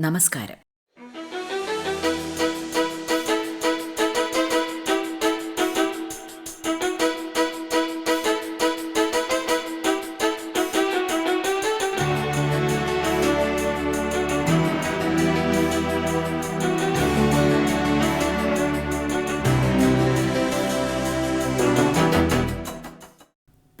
നമസ്കാരം.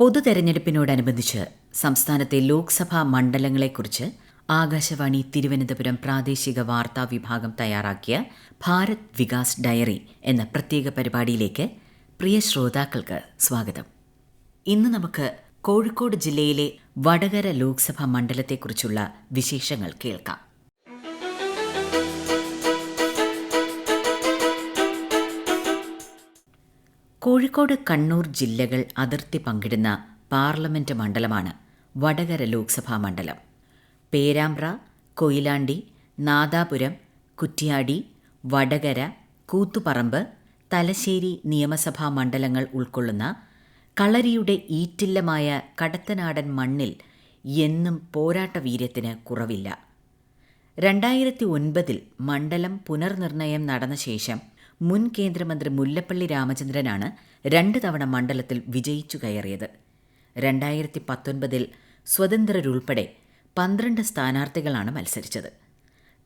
പൊതുതെരഞ്ഞെടുപ്പിനോടനുബന്ധിച്ച് സംസ്ഥാനത്തെ ലോക്സഭാ മണ്ഡലങ്ങളെക്കുറിച്ച് ആകാശവാണി തിരുവനന്തപുരം പ്രാദേശിക വാർത്താ വിഭാഗം തയ്യാറാക്കിയ ഭാരത് വികാസ് ഡയറി എന്ന പ്രത്യേക പരിപാടിയിലേക്ക് പ്രിയ ശ്രോതാക്കൾക്ക് സ്വാഗതം. ഇന്ന് നമുക്ക് കോഴിക്കോട് ജില്ലയിലെ വടകര ലോക്സഭാ മണ്ഡലത്തെക്കുറിച്ചുള്ള വിശേഷങ്ങൾ കേൾക്കാം. കോഴിക്കോട് കണ്ണൂർ ജില്ലകൾ അതിർത്തി പങ്കിടുന്ന പാർലമെന്റ് മണ്ഡലമാണ് വടകര ലോക്സഭാ മണ്ഡലം. പേരാമ്പ്ര കൊയിലാണ്ടി നാദാപുരം കുറ്റ്യാടി വടകര കൂത്തുപറമ്പ് തലശ്ശേരി നിയമസഭാ മണ്ഡലങ്ങൾ ഉൾക്കൊള്ളുന്ന കളരിയുടെ ഈറ്റില്ലമായ കടത്തനാടൻ മണ്ണിൽ എന്നും പോരാട്ട വീര്യത്തിന് കുറവില്ല. രണ്ടായിരത്തി ഒൻപതിൽ മണ്ഡലം പുനർനിർണയം നടന്ന ശേഷം മുൻ കേന്ദ്രമന്ത്രി മുല്ലപ്പള്ളി രാമചന്ദ്രനാണ് രണ്ട് തവണ മണ്ഡലത്തിൽ വിജയിച്ചു കയറിയത്. രണ്ടായിരത്തി പത്തൊൻപതിൽ സ്വതന്ത്രരുൾപ്പെടെ പന്ത്രണ്ട് സ്ഥാനാർത്ഥികളാണ് മത്സരിച്ചത്.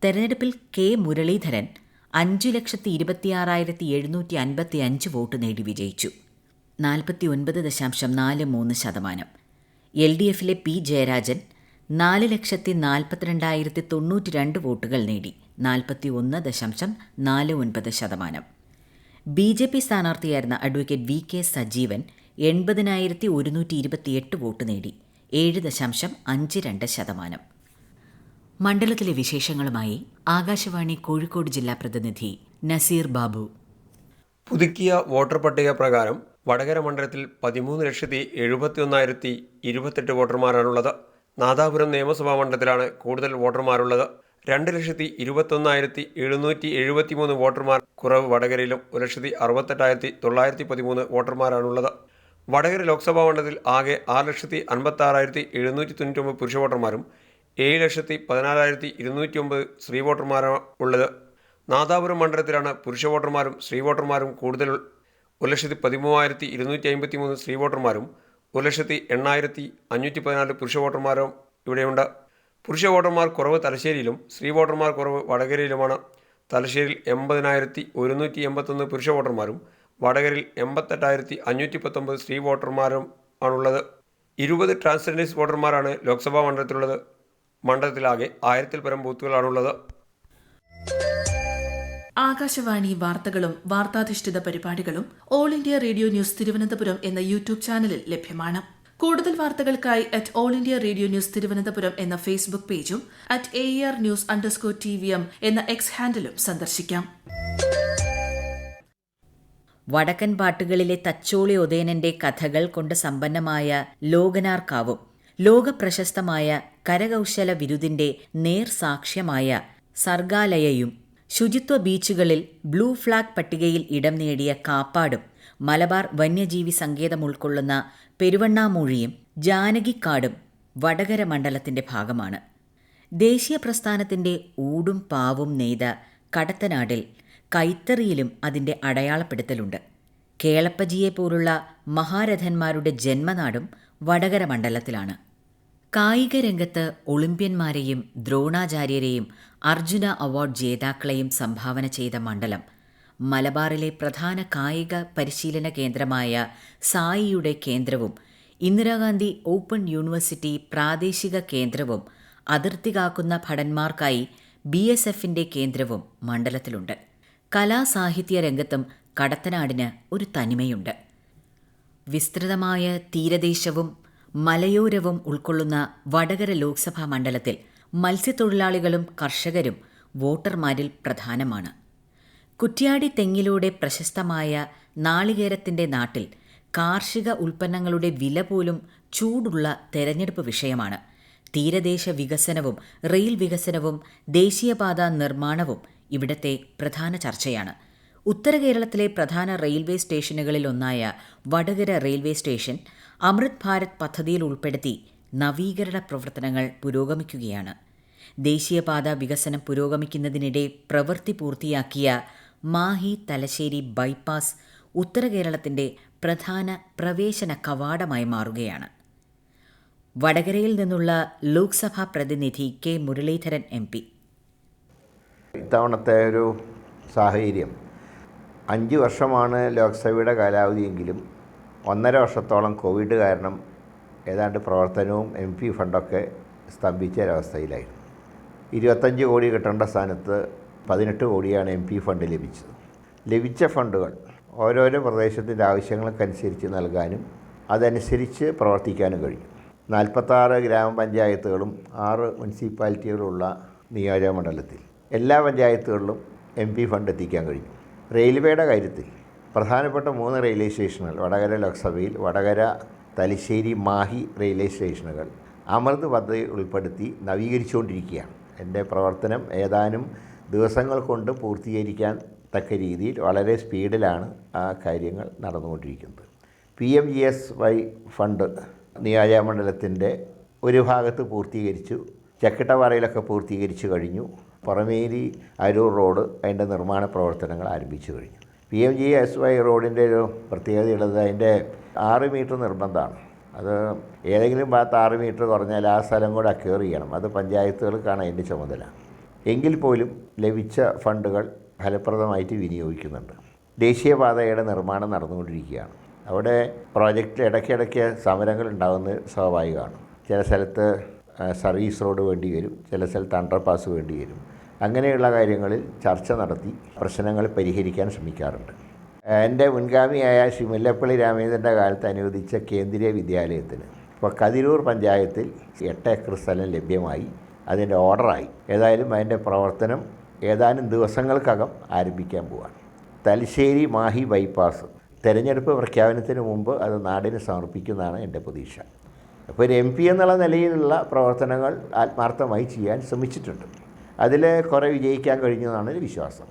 തെരഞ്ഞെടുപ്പിൽ കെ മുരളീധരൻ അഞ്ചു ലക്ഷത്തി ഇരുപത്തിയാറായിരത്തി എഴുന്നൂറ്റി അൻപത്തി അഞ്ച് വോട്ട് നേടി വിജയിച്ചു. നാൽപ്പത്തി ഒൻപത് ദശാംശം നാല് മൂന്ന് ശതമാനം. എൽ ഡി എഫിലെ പി ജയരാജൻ നാല് ലക്ഷത്തി നാൽപ്പത്തിരണ്ടായിരത്തി തൊണ്ണൂറ്റി രണ്ട് വോട്ടുകൾ നേടി നാൽപ്പത്തി ഒന്ന് ദശാംശം നാല് ഒൻപത് ശതമാനം. ബി ജെ പി സ്ഥാനാർത്ഥിയായിരുന്ന അഡ്വക്കേറ്റ് വി കെ സജീവൻ എൺപതിനായിരത്തി ഒരുന്നൂറ്റി ഇരുപത്തിയെട്ട് വോട്ട് നേടി. ഏഴ് ദശാംശം അഞ്ച് രണ്ട് ശതമാനം. മണ്ഡലത്തിലെ വിശേഷങ്ങളുമായി ആകാശവാണി കോഴിക്കോട് ജില്ലാ പ്രതിനിധി നസീർ ബാബു. പുതുക്കിയ വോട്ടർ പട്ടിക പ്രകാരം വടകര മണ്ഡലത്തിൽ പതിമൂന്ന് ലക്ഷത്തി എഴുപത്തി ഒന്നായിരത്തി ഇരുപത്തെട്ട് വോട്ടർമാരാണുള്ളത്. നാദാപുരം നിയമസഭാ മണ്ഡലത്തിലാണ് കൂടുതൽ വോട്ടർമാരുള്ളത്. രണ്ട് ലക്ഷത്തി ഇരുപത്തൊന്നായിരത്തി എഴുന്നൂറ്റി എഴുപത്തി മൂന്ന് വോട്ടർമാർ കുറവ് വടകരയിലും ഒരു ലക്ഷത്തി അറുപത്തെട്ടായിരത്തി തൊള്ളായിരത്തി പതിമൂന്ന് വോട്ടർമാരാണുള്ളത്. വടകര ലോക്സഭാ മണ്ഡലത്തിൽ ആകെ ആറ് ലക്ഷത്തി അൻപത്താറായിരത്തി എഴുന്നൂറ്റി തൊണ്ണൂറ്റൊമ്പത് പുരുഷ വോട്ടർമാരും ഏഴ് ലക്ഷത്തി പതിനാലായിരത്തി ഇരുന്നൂറ്റി ഒമ്പത് സ്ത്രീ വോട്ടർമാരാണ് ഉള്ളത്. നാദാപുരം മണ്ഡലത്തിലാണ് പുരുഷ വോട്ടർമാരും സ്ത്രീ വോട്ടർമാരും കൂടുതൽ ഒരു ലക്ഷത്തി പതിമൂവായിരത്തി ഇരുന്നൂറ്റി അമ്പത്തി മൂന്ന് സ്ത്രീ വോട്ടർമാരും ഒരു ലക്ഷത്തി എണ്ണായിരത്തി അഞ്ഞൂറ്റി പതിനാല് പുരുഷ വോട്ടർമാരും ഇവിടെയുണ്ട്. പുരുഷ വോട്ടർമാർ കുറവ് തലശ്ശേരിയിലും സ്ത്രീ വോട്ടർമാർ കുറവ് വടകരയിലുമാണ്. തലശ്ശേരിയിൽ എൺപതിനായിരത്തി ഒരുന്നൂറ്റി എൺപത്തൊന്ന് പുരുഷ വോട്ടർമാരും വടകരയിൽ എൺപത്തെട്ടായിരത്തി അഞ്ഞൂറ്റി പത്തൊമ്പത് സ്ത്രീ വോട്ടർമാരും ആണുള്ളത്. ഇരുപത് ട്രാൻസ്ജെൻഡേഴ്സ് വോട്ടർമാരാണ് ലോക്സഭാ മണ്ഡലത്തിലുള്ളത്. മണ്ഡലത്തിലാകെ ആയിരത്തിൽ പരം ബൂത്തുകളാണുള്ളത്. ആകാശവാണി വാർത്തകളും വാർത്താധിഷ്ഠിത പരിപാടികളും all India radio news Thiruvananthapuram എന്ന യൂട്യൂബ് ചാനലിൽ ലഭ്യമാണ്. കൂടുതൽ വാർത്തകൾക്കായി at all India radio news Thiruvananthapuram എന്ന ഫേസ്ബുക്ക് പേജും at A R news underscore T V M എന്ന എക്സ് ഹാൻഡിലും സന്ദർശിക്കാം. വടക്കൻ പാട്ടുകളിലെ തച്ചോളി ഉദയനന്റെ കഥകൾ കൊണ്ട് സമ്പന്നമായ ലോകനാർക്കാവും. ലോകപ്രശസ്തമായ കരകൗശല വിരുദിന്റെ നേർസാക്ഷ്യമായ സർഗാലയയും ശുചിത്വ ബീച്ചുകളിൽ ബ്ലൂ ഫ്ലാഗ് പട്ടികയിൽ ഇടം നേടിയ കാപ്പാടും മലബാർ വന്യജീവി സങ്കേതം ഉൾക്കൊള്ളുന്ന പെരുവണ്ണാമൂഴിയും ജാനകിക്കാടും വടകര മണ്ഡലത്തിന്റെ ഭാഗമാണ്. ദേശീയ പ്രസ്ഥാനത്തിന്റെ ഊടും പാവും നെയ്ത കടത്തനാടിൽ കൈത്തറിയിലും അതിന്റെ അടയാളപ്പെടുത്തലുണ്ട്. കേളപ്പജിയെ പോലുള്ള മഹാരഥന്മാരുടെ ജന്മനാടും വടകര മണ്ഡലത്തിലാണ്. കായിക രംഗത്ത് ഒളിമ്പ്യന്മാരെയും ദ്രോണാചാര്യരെയും അർജുന അവാർഡ് ജേതാക്കളെയും സംഭാവന ചെയ്ത മണ്ഡലം മലബാറിലെ പ്രധാന കായിക പരിശീലന കേന്ദ്രമായ സായിയുടെ കേന്ദ്രവും ഇന്ദിരാഗാന്ധി ഓപ്പൺ യൂണിവേഴ്സിറ്റി പ്രാദേശിക കേന്ദ്രവും അതിർത്തി കാക്കുന്ന ഭടന്മാർക്കായി ബി എസ് കേന്ദ്രവും മണ്ഡലത്തിലുണ്ട്. കലാസാഹിത്യ രംഗത്തും കടത്തനാടിന് ഒരു തനിമയുണ്ട്. വിസ്തൃതമായ തീരദേശവും മലയോരവും ഉൾക്കൊള്ളുന്ന വടകര ലോക്സഭാ മണ്ഡലത്തിൽ മത്സ്യത്തൊഴിലാളികളും കർഷകരും വോട്ടർമാരിൽ പ്രധാനമാണ്. കുറ്റ്യാടി തെങ്ങിലൂടെ പ്രശസ്തമായ നാളികേരത്തിന്റെ നാട്ടിൽ കാർഷിക ഉൽപ്പന്നങ്ങളുടെ വില പോലും ചൂടുള്ള തെരഞ്ഞെടുപ്പ് വിഷയമാണ്. തീരദേശ വികസനവും റെയിൽ വികസനവും ദേശീയപാത നിർമ്മാണവും ഇവിടത്തെ പ്രധാന ചർച്ചയാണ്. ഉത്തര കേരളത്തിലെ പ്രധാന റെയിൽവേ സ്റ്റേഷനുകളിൽ ഒന്നായ വടകര റെയിൽവേ സ്റ്റേഷൻ അമൃത് ഭാരത് പദ്ധതിയിൽ ഉൾപ്പെടുത്തി നവീകരണ പ്രവർത്തനങ്ങൾ പുരോഗമിക്കുകയാണ്. ദേശീയപാത വികസനം പുരോഗമിക്കുന്നതിനിടെ പ്രവൃത്തി പൂർത്തിയാക്കിയ മാഹി തലശ്ശേരി ബൈപ്പാസ് ഉത്തര കേരളത്തിന്റെ പ്രധാന പ്രവേശന കവാടമായി മാറുകയാണ്. വടകരയിൽ നിന്നുള്ള ലോക്സഭാ പ്രതിനിധി കെ മുരളീധരൻ എം പി ഇത്തവണത്തെ ഒരു സാഹചര്യം. അഞ്ച് വർഷമാണ് ലോക്സഭയുടെ കാലാവധിയെങ്കിലും ഒന്നര വർഷത്തോളം കോവിഡ് കാരണം ഏതാണ്ട് പ്രവർത്തനവും എം പി ഫണ്ടൊക്കെ സ്തംഭിച്ച ഒരവസ്ഥയിലായിരുന്നു. ഇരുപത്തഞ്ച് കോടി കിട്ടേണ്ട സ്ഥാനത്ത് പതിനെട്ട് കോടിയാണ് എം പി ഫണ്ട് ലഭിച്ചത്. ലഭിച്ച ഫണ്ടുകൾ ഓരോരോ പ്രദേശത്തിന്റെ ആവശ്യങ്ങൾക്കനുസരിച്ച് നൽകാനും അതനുസരിച്ച് പ്രവർത്തിക്കാനും കഴിയും നാൽപ്പത്താറ് ഗ്രാമപഞ്ചായത്തുകളും ആറ് മുനിസിപ്പാലിറ്റികളുള്ള നിയോജകമണ്ഡലത്തിൽ എല്ലാ പഞ്ചായത്തുകളിലും എം പി ഫണ്ട് എത്തിക്കാൻ കഴിഞ്ഞു. റെയിൽവേയുടെ കാര്യത്തിൽ പ്രധാനപ്പെട്ട മൂന്ന് റെയിൽവേ സ്റ്റേഷനുകൾ വടകര ലോക്സഭയിൽ വടകര തലശ്ശേരി മാഹി റെയിൽവേ സ്റ്റേഷനുകൾ അമൃത് പദ്ധതി ഉൾപ്പെടുത്തി നവീകരിച്ചുകൊണ്ടിരിക്കുകയാണ്. എന്റെ പ്രവർത്തനം ഏതാനും ദിവസങ്ങൾ കൊണ്ട് പൂർത്തീകരിക്കാൻ തക്ക രീതിയിൽ വളരെ സ്പീഡിലാണ് ആ കാര്യങ്ങൾ നടന്നുകൊണ്ടിരിക്കുന്നത്. P M G S Y fund നിയോജകമണ്ഡലത്തിന്റെ ഒരു ഭാഗത്ത് പൂർത്തീകരിച്ചു ചക്കിട്ടപാറയിലൊക്കെ പൂർത്തീകരിച്ചു കഴിഞ്ഞു. പുറമേരി അരൂർ റോഡ് അതിന്റെ നിർമ്മാണ പ്രവർത്തനങ്ങൾ ആരംഭിച്ചു കഴിഞ്ഞു. P M G S Y റോഡിന്റെ ഒരു പ്രത്യേകതയുള്ളത് അതിന്റെ ആറ് മീറ്റർ നിർബന്ധമാണ്. അത് ഏതെങ്കിലും ഭാഗത്ത് ആറ് മീറ്റർ കുറഞ്ഞാൽ ആ സ്ഥലം കൂടെ അക്യൂർ ചെയ്യണം. അത് പഞ്ചായത്തുകൾക്കാണ് അതിന്റെ ചുമതല. എങ്കിൽ പോലും ലഭിച്ച ഫണ്ടുകൾ ഫലപ്രദമായിട്ട് വിനിയോഗിക്കുന്നുണ്ട്. ദേശീയപാതയുടെ നിർമ്മാണം നടന്നുകൊണ്ടിരിക്കുകയാണ്. അവിടെ പ്രോജക്റ്റ് ഇടയ്ക്കിടയ്ക്ക് സമരങ്ങൾ ഉണ്ടാകുന്നത് സ്വാഭാവികമാണ്. ചില സ്ഥലത്ത് സർവീസ് റോഡ് വേണ്ടി വരും. ചില സ്ഥലത്ത് അണ്ടർപാസ് വേണ്ടി വരും. അങ്ങനെയുള്ള കാര്യങ്ങളിൽ ചർച്ച നടത്തി പ്രശ്നങ്ങൾ പരിഹരിക്കാൻ ശ്രമിക്കാറുണ്ട്. എന്റെ മുൻഗാമിയായ ശ്രീ മുല്ലപ്പള്ളി രാമചന്ദ്രന്റെ കാലത്ത് അനുവദിച്ച കേന്ദ്രീയ വിദ്യാലയത്തിന് ഇപ്പോൾ കതിരൂർ പഞ്ചായത്തിൽ എട്ട് ഏക്കർ സ്ഥലം ലഭ്യമായി. അതിന്റെ ഓർഡറായി. ഏതായാലും അതിന്റെ പ്രവർത്തനം ഏതാനും ദിവസങ്ങൾക്കകം ആരംഭിക്കാൻ പോവാണ്. തലശ്ശേരി മാഹി ബൈപ്പാസ് തെരഞ്ഞെടുപ്പ് പ്രഖ്യാപനത്തിന് മുമ്പ് അത് നാടിന് സമർപ്പിക്കുന്നതാണ് എന്റെ പ്രതീക്ഷ. അപ്പോൾ ഒരു എം പി എന്നുള്ള നിലയിലുള്ള പ്രവർത്തനങ്ങൾ ആത്മാർത്ഥമായി ചെയ്യാൻ ശ്രമിച്ചിട്ടുണ്ട്. അതിൽ കുറേ വിജയിക്കാൻ കഴിഞ്ഞതാണ് ഒരു വിശ്വാസം.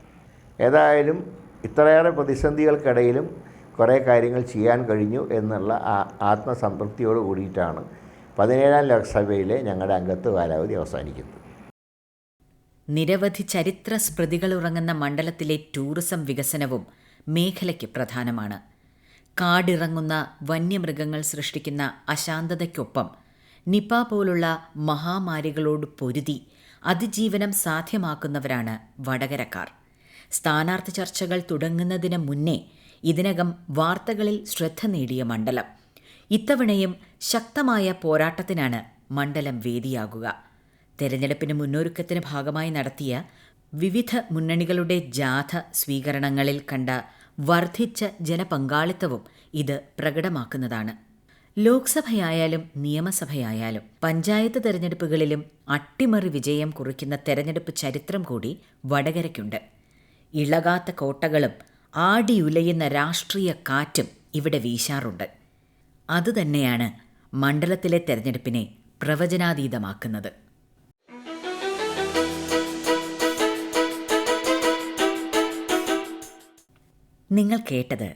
ഏതായാലും ഇത്രയേറെ പ്രതിസന്ധികൾക്കിടയിലും കുറേ കാര്യങ്ങൾ ചെയ്യാൻ കഴിഞ്ഞു എന്നുള്ള ആ ആത്മസംതൃപ്തിയോട് കൂടിയിട്ടാണ് പതിനേഴാം ലോക്സഭയിലെ ഞങ്ങളുടെ അംഗത്വ കാലാവധി അവസാനിക്കുന്നത്. നിരവധി ചരിത്ര സ്മൃതികൾ ഉറങ്ങുന്ന മണ്ഡലത്തിലെ ടൂറിസം വികസനവും മേഖലയ്ക്ക് പ്രധാനമാണ്. കാടിറങ്ങുന്ന വന്യമൃഗങ്ങൾ സൃഷ്ടിക്കുന്ന അശാന്തതയ്ക്കൊപ്പം നിപ പോലുള്ള മഹാമാരികളോട് പൊരുതി അതിജീവനം സാധ്യമാക്കുന്നവരാണ് വടകരക്കാർ. സ്ഥാനാർത്ഥി ചർച്ചകൾ തുടങ്ങുന്നതിന് മുന്നേ ഇതിനകം വാർത്തകളിൽ ശ്രദ്ധ നേടിയ മണ്ഡലം. ഇത്തവണയും ശക്തമായ പോരാട്ടത്തിനാണ് മണ്ഡലം വേദിയാകുക. തെരഞ്ഞെടുപ്പിന് മുന്നൊരുക്കത്തിന് ഭാഗമായി നടത്തിയ വിവിധ മുന്നണികളുടെ ജാഥ സ്വീകരണങ്ങളിൽ കണ്ട വർദ്ധിച്ച ജനപങ്കാളിത്തവും ഇത് പ്രകടമാക്കുന്നതാണ്. ലോക്സഭയായാലും നിയമസഭയായാലും പഞ്ചായത്ത് തെരഞ്ഞെടുപ്പുകളിലും അട്ടിമറി വിജയം കുറിക്കുന്ന തെരഞ്ഞെടുപ്പ് ചരിത്രം കൂടി വടകരയ്ക്കുണ്ട്. ഇളകാത്ത കോട്ടകളും ആടിയുലയുന്ന രാഷ്ട്രീയ കാറ്റും ഇവിടെ വീശാറുണ്ട്. അതുതന്നെയാണ് മണ്ഡലത്തിലെ തെരഞ്ഞെടുപ്പിനെ പ്രവചനാതീതമാക്കുന്നത്. നിങ്ങൾ കേട്ടത്